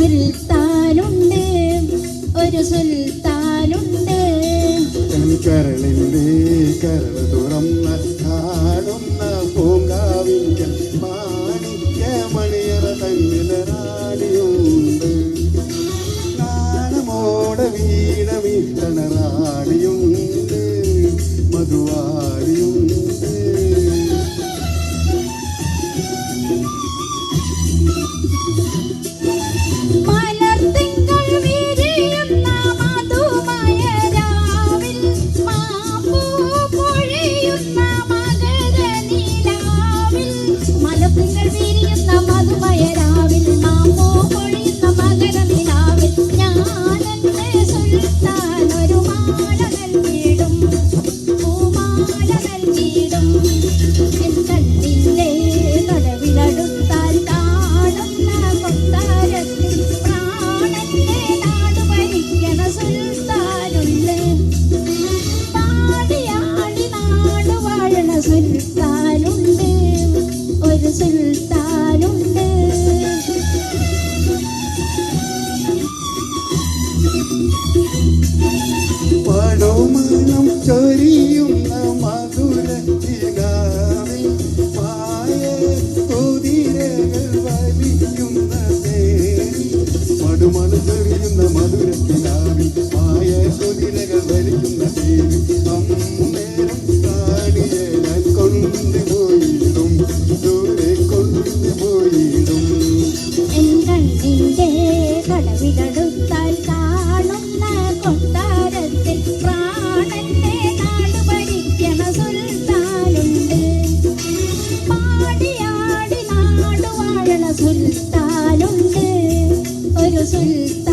സുൽത്താനുണ്ട് ഒരു സുൽത്താനുണ്ട്. കരളിന്റെ കരൾ തുറന്ന് കാണുന്ന പൂങ്കാവിങ്കൽ മാണിക്യ മണിയറ തന്നിലറാണിയുണ്ട് നാണമോടെ വീണ വീട്ടണറാണിയുണ്ട് മധുവാടിയുണ്ട് സുൽത്താനുണ്ട്. പടോമണം ചൊരിയുന്ന മധുര ചിനാമി മായ കുതിരകൾ വലിയുന്ന തേരി പടുമണം ചൊരിയുന്ന മധുര ചിനാമി മായ കുതിരകൾ വലിക്കുന്ന തേരി അമ്മ see.